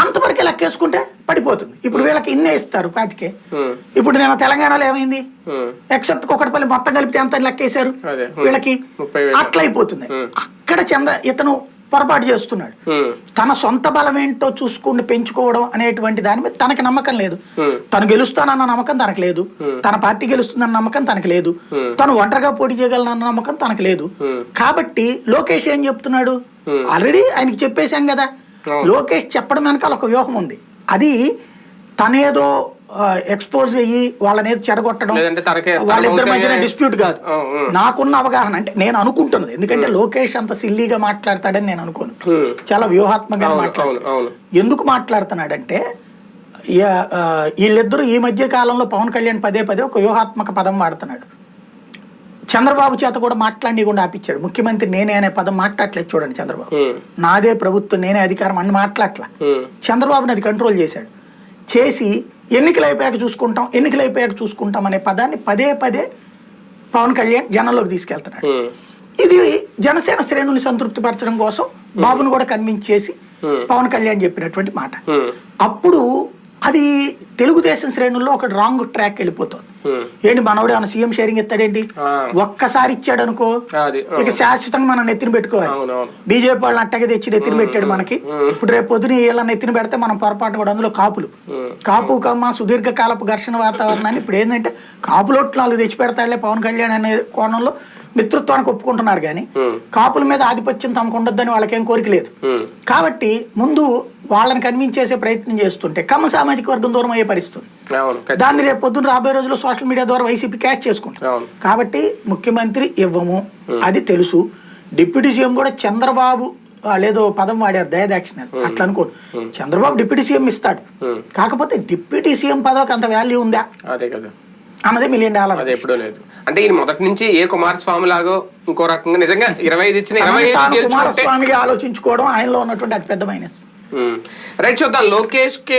అంతవరకు లెక్కేసుకుంటే పడిపోతుంది. ఇప్పుడు వీళ్ళకి ఇన్నే ఇస్తారు పాతికే ఇప్పుడు నేను తెలంగాణలో ఏమైంది? ఎక్సెప్ట్ కుక్కటిపల్లి మొత్తం కలిపితే ఎంత లెక్కేశారు. వీళ్ళకి ముప్పై వేలు. అట్లా అయిపోతుంది ఉమ్. అక్కడ చంద ఇతను పొరపాటు చేస్తున్నాడు. తన సొంత బలం ఏంటో చూసుకుని పెంచుకోవడం అనేటువంటి దాని మీద తనకి నమ్మకం లేదు. తను గెలుస్తానన్న నమ్మకం తనకు లేదు. తన పార్టీ గెలుస్తుందన్న నమ్మకం తనకు లేదు. తను ఒంటరిగా పోటీ చేయగలనన్న నమ్మకం తనకు లేదు. కాబట్టి లోకేష్ ఏం చెప్తున్నాడు. ఆల్రెడీ ఆయనకి చెప్పేశాం కదా. లోకేష్ చెప్పడం వెనకాల ఒక వ్యూహం ఉంది. అది తనేదో ఎక్స్పోజ్ అయ్యి వాళ్ళని ఏదో చెడగొట్టడం వాళ్ళిద్దరి మధ్యన డిస్ప్యూట్ కాదు. నాకున్న అవగాహన అంటే నేను అనుకుంటున్నది. ఎందుకంటే లోకేష్ అంత సిల్లీగా మాట్లాడతాడని నేను అనుకోను. చాలా వ్యూహాత్మకంగా మాట్లాడతాడు. అవును ఎందుకు మాట్లాడుతున్నాడంటే వీళ్ళిద్దరూ ఈ మధ్య కాలంలో పవన్ కళ్యాణ్ పదే పదే ఒక వ్యూహాత్మక పదం వాడుతున్నాడు. చంద్రబాబు చేత కూడా మాట్లాడికుండా ఆపిచ్చాడు. ముఖ్యమంత్రి నేనే అనే పదం మాట్లాడలేదు చూడండి చంద్రబాబు. నాదే ప్రభుత్వం నేనే అధికారం అని మాట్లాడట్లా ఉమ్, చంద్రబాబుని అది కంట్రోల్ చేశాడు. చేసి ఎన్నికలు అయిపోయాక చూసుకుంటాం ఎన్నికలు అయిపోయాక చూసుకుంటాం అనే పదాన్ని పదే పదే పవన్ కళ్యాణ్ జనంలోకి తీసుకెళ్తున్నాడు. ఇది జనసేన శ్రేణుల్ని సంతృప్తిపరచడం కోసం బాబును కూడా కన్విన్స్ చేసి. పవన్ కళ్యాణ్ చెప్పినటువంటి మాట. అప్పుడు అది తెలుగుదేశం శ్రేణుల్లో ఒక రాంగ్ ట్రాక్ వెళ్ళిపోతుంది. ఏంటి మనోడు ఏమైనా సీఎం షేరింగ్ ఇస్తాడేంటి. ఒక్కసారి ఇచ్చాడు అనుకో ఇక శాశ్వతంగా మనం నెత్తిన పెట్టుకోవాలి. బీజేపీ వాళ్ళని అట్టగా తెచ్చి నెత్తిన పెట్టాడు మనకి. ఇప్పుడు రేపు పొద్దున వీళ్ళని నెత్తిన పెడితే మనం పొరపాటు కూడా అందులో కాపులు. కాపు కమ్మ సుదీర్ఘ కాలపు ఘర్షణ వాతావరణాన్ని ఇప్పుడు ఏంటంటే కాపులోట్లు నాలుగు తెచ్చి పెడతాడులే పవన్ కళ్యాణ్ అనే కోణంలో మిత్రత్వానికి ఒప్పుకుంటున్నారు కానీ కాపుల మీద ఆధిపత్యం తమకు ఉండొద్దని వాళ్ళకేం కోరిక లేదు. కాబట్టి ముందు వాళ్ళని కన్విన్స్ చేసే ప్రయత్నం చేస్తుంటే కమ్మ సామాజిక వర్గం దూరం అయ్యే పరిస్థితి అవును ఖచ్చితంగా. దాన్ని రేపు పొద్దున్న రాబోయే రోజుల్లో సోషల్ మీడియా ద్వారా వైసీపీ క్యాష్ చేసుకుంటారు కాబట్టి ముఖ్యమంత్రి ఇవ్వము అది తెలుసు. డిప్యూటీ సీఎం కూడా చంద్రబాబు లేదో పదం వాడారు దయదాక్షిణ్యాలు అట్లా అనుకోండి. చంద్రబాబు డిప్యూటీ సీఎం ఇస్తాడు. కాకపోతే డిప్యూటీ సీఎం పదవికి అంత వాల్యూ ఉందా? అదే కదా. అన్నది మిలియన్ డాలర్ అది ఎప్పుడూ లేదు. అంటే ఈయన మొదటి నుంచి ఏ కుమారస్వామి లాగో ఇంకో రకంగా నిజంగా ఇరవై ఐదు ఇచ్చిన ఇరవై కుమారస్వామిగా ఆలోచించుకోవడం ఆయనలో ఉన్నటువంటి అతిపెద్ద మైనస్ రైట్ చూద్దాం. లోకేష్కి